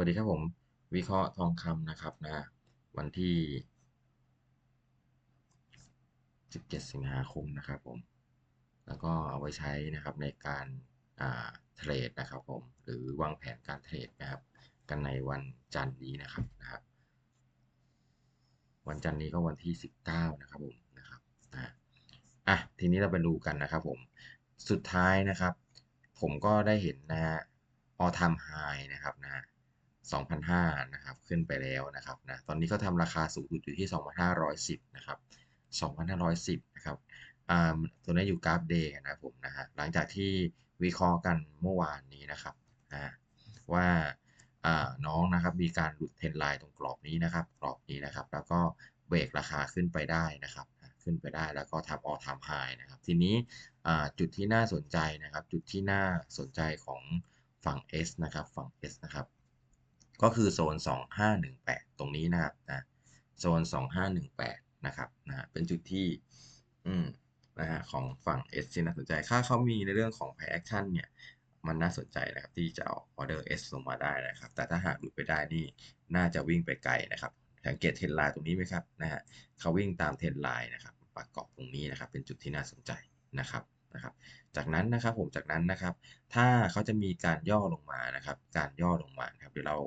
วัสดีครับผม วิเคราะห์ทองคำนะครับนะวันที่ 17 สิงหาคมนะครับผม แล้วก็เอาไว้ใช้นะครับในการเทรดนะครับผม หรือวางแผนการเทรดนะครับ กันในวันจันทร์นี้นะครับนะครับ วันจันทร์นี้ก็วันที่ 19 นะครับผมนะครับนะอะทีนี้เราไปดูกันนะครับผม สุดท้ายนะครับ ผมก็ได้เห็นนะฮะ all time high นะครับนะ 2,500นะครับขึ้นไปแล้วนะครับนะตอนนี้เขาทำราคาสูงสุดอยู่ที่ 2,510นะครับ2,510นะครับอ่าตัวนี้อยู่กราฟเดย์นะผมนะฮะหลังจากที่วิเคราะห์กันเมื่อวานนี้นะครับนะว่าอ่าน้องนะครับมีการหลุดเทรนไลน์ตรงกรอบนี้นะครับกรอบนี้นะครับ แล้วก็เบรกราคาขึ้นไปได้นะครับขึ้นไปได้แล้วก็ทำออทำไฮนะครับทีนี้จุดที่น่าสนใจนะครับ จุดที่น่าสนใจของฝั่ง S นะครับฝั่ง S นะครับ ก็คือโซน 2518 ตรงนี้นะครับนะโซน 2518 นะครับนะเป็นจุดที่อืมนะฮะของฝั่ง S ที่น่าสนใจ ค่าเขามีในเรื่องของ Pay Action เนี่ยมันน่าสนใจนะครับที่จะเอาออเดอร์ S ลงมาได้นะครับ แต่ถ้าหากหลุดไปได้นี่น่าจะวิ่งไปไกลนะครับ สังเกตเทรนไลน์ตรงนี้ไหมครับนะฮะเขาวิ่งตามเทรนไลน์นะครับประกอบตรงนี้นะครับ เป็นจุดที่น่าสนใจนะครับนะครับ จากนั้นนะครับผมจากนั้นนะครับ ถ้าเขาจะมีการย่อลงมานะครับ การย่อลงมาครับเดี๋ยวเรา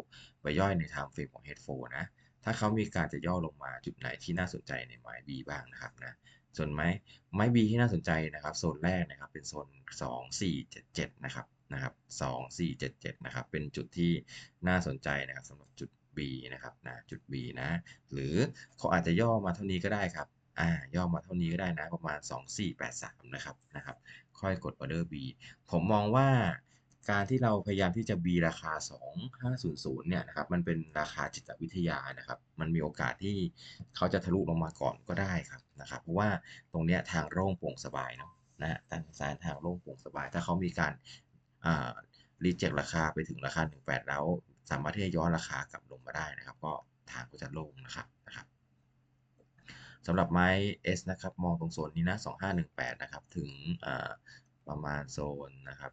ไปย่อยใน time frame ของ head 4นะถ้าเขามีการจะย่อลงมาจุดไหนที่น่าสนใจในไม้ B บ้างนะครับนะส่วนไม้ไม้ B ที่น่าสนใจนะครับโซนแรกนะครับเป็นโซน 2 4 7 7 นะครับนะครับ2 4 7 7 นะครับ เป็นจุดที่น่าสนใจนะครับสำหรับจุด B นะครับนะจุด B นะ หรือเขาอาจจะย่อมาเท่านี้ก็ได้ครับ อ่าย่อมาเท่านี้ก็ได้นะประมาณ 2483 นะครับนะครับ ค่อยกดออเดอร์ B ผมมองว่าการที่เราพยายามที่จะ B ราคา 2500 เนี่ยนะครับ มันเป็นราคาจิตวิทยานะครับ มันมีโอกาสที่เขาจะทะลุลงมาก่อนก็ได้ครับนะครับ เพราะว่าตรงเนี้ยทางโล่งโปร่งสบายเนาะนะทางซ้ายทางโล่งโปร่งสบาย ถ้าเขามีการอ่ารีเจ็คราคาไปถึงราคา 18 แล้ว สามารถที่จะย้อนราคากลับลงมาได้นะครับ ก็ทางก็จะโล่งนะครับนะครับ สำหรับไม้ S นะครับ มองตรงโซนนี้นะ 2518 นะครับ ถึงประมาณโซนนะครับ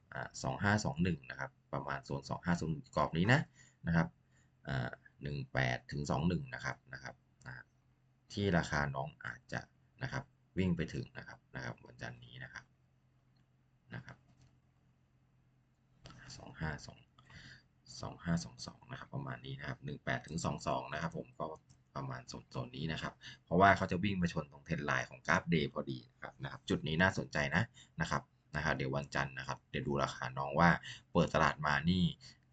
2521 นะครับ ประมาณโซน 2501กรอบนี้นะ นะครับ18 ถึง 21 นะครับ นะครับ ที่ราคาน้องอาจจะนะครับวิ่งไปถึงนะครับ นะครับวันจันนี้นะครับ นะครับ252 2522 นะครับ ประมาณนี้นะครับ 18 ถึง 22 นะครับผมก็ ประมาณโซนนี้นะครับ เพราะว่าเขาจะวิ่งมาชนตรงเทนไลน์ของกราฟเดย์พอดีนะครับนะครับ จุดนี้น่าสนใจนะนะครับนะครับเดี๋ยววันจันทร์นะครับเดี๋ยวดูราคาน้องว่าเปิดตลาดมานี่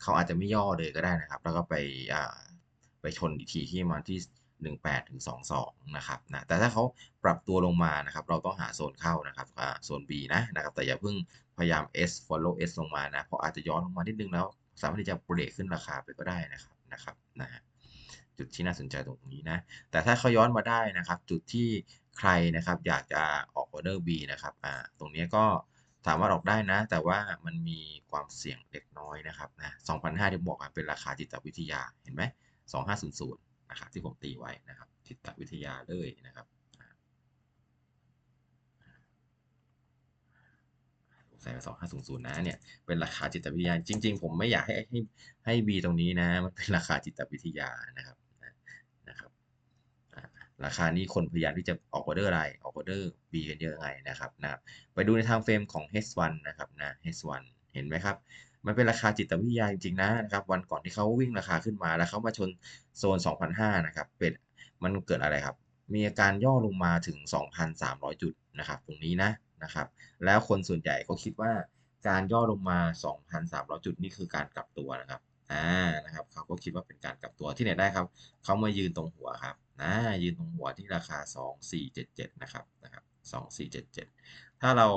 เขาอาจจะไม่ย่อเลยก็ได้นะครับ แล้วก็ไปไปชนอีกทีที่มาที่ 18ถึง22 นะครับนะแต่ถ้าเขาปรับตัวลงมานะครับ เราต้องหาโซนเข้านะครับโซน B นะนะครับ แต่อย่าเพิ่งพยายาม S follow S ลงมานะ เพราะอาจจะย้อนลงมานิดนึงแล้ว สามารถที่จะเบรกขึ้นราคาไปก็ได้นะครับนะครับนะฮะ จุดที่น่าสนใจตรงนี้นะ แต่ถ้าเขาย้อนมาได้นะครับ จุดที่ใครนะครับอยากจะออกออเดอร์ B นะครับอ่าตรงนี้ก็สามารถออกได้นะ แต่ว่ามันมีความเสี่ยงเล็กน้อยนะครับนะ2,500ที่บอกเป็นราคาจิตวิทยาเห็นไหม2500นะครับที่ผมตีไว้นะครับ จิตวิทยาเลยนะครับใส่มาสองห้าศูนย์ศูนย์นะเนี่ยเป็นราคาจิตวิทยา จริง ๆ ผมไม่อยากให้ให้ให้บีตรงนี้นะ มันเป็นราคาจิตวิทยานะครับ ราคานี้คนพยายามที่จะออกออเดอร์อะไรออกออเดอร์ B กันเยอะไงนะครับนะไปดูในทางเฟรมของ H1 นะครับนะ H1 เห็นไหมครับ มันเป็นราคาจิตวิทยาจริงๆนะนะครับวันก่อนที่เขาวิ่งราคาขึ้นมาแล้วเขามาชนโซน 2,500นะครับเป็นมันเกิดอะไรครับ มีอาการย่อลงมาถึง 2,300 จุดนะครับตรงนี้นะนะครับแล้วคนส่วนใหญ่ก็คิดว่าการย่อลงมา 2,300 จุดนี่คือการกลับตัวนะครับอ่านะครับเขาก็คิดว่าเป็นการกลับตัวที่ไหนได้ครับเขามายืนตรงหัวครับ นะยืนตรงหัวที่ราคา 2477 นะครับนะครับ2477 ถ้าเรา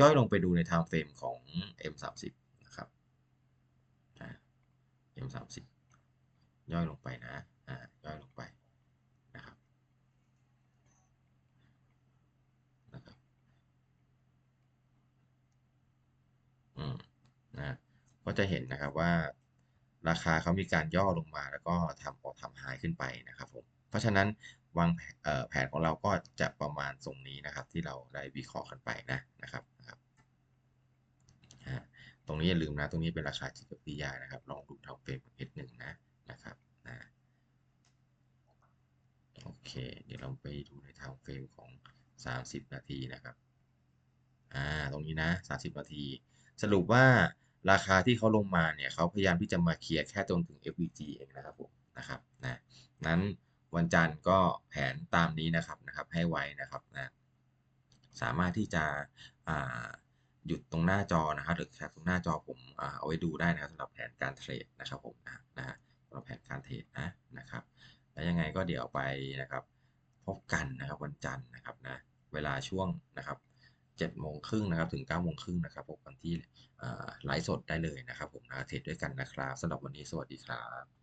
ย่อยลงไปดูในทางเฟรมของ M30 นะครับ M30 ย่อยลงไปนะย่อยลงไปนะครับนะครับอืมนะก็จะเห็นนะครับว่า ราคาเขามีการย่อลงมาแล้วก็ทำออกทำหายขึ้นไปนะครับผมเพราะฉะนั้นวางแผนของเราก็จะประมาณตรงนี้นะครับ ที่เราได้วิเคราะห์กันไปนะนะครับนะรบตรงนี้อย่าลืมนะตรงนี้เป็นราคาจิตวิทยานะครับ ลองดูทำเฟรมกับ S1 นะนะครับนะโอเค เดี๋ยวเราไปดูในทางเฟรมของ 30 นาทีนะครับอ่าตรงนี้นะ 30 นาที สรุปว่า ราคาที่เขาลงมาเนี่ยเขาพยายามที่จะมาเคลียร์แค่จนถึง FVG เองนะครับผมนะครับนะนั้นวันจันทร์ก็แผนตามนี้นะครับนะครับให้ไว้นะครับนะสามารถที่จะหยุดตรงหน้าจอนะครับหรือแคปตรงหน้าจอผมอเอาไว้ดูได้นะครับสำหรับแผนการเทรดนะครับผมนะนะสำหรับแผนการเทรดนะนะครับแล้วยังไงก็เดี๋ยวไปนะครับ พบกันนะครับวันจันทร์นะครับนะเวลาช่วงนะครับ เจ็ดโมงครึ่งนะครับถึงเก้าโมงครึ่งนะครับพบกันที่ไลฟ์สดได้เลยนะครับผมนะเทรดด้วยกันนะครับสำหรับวันนี้สวัสดีครับ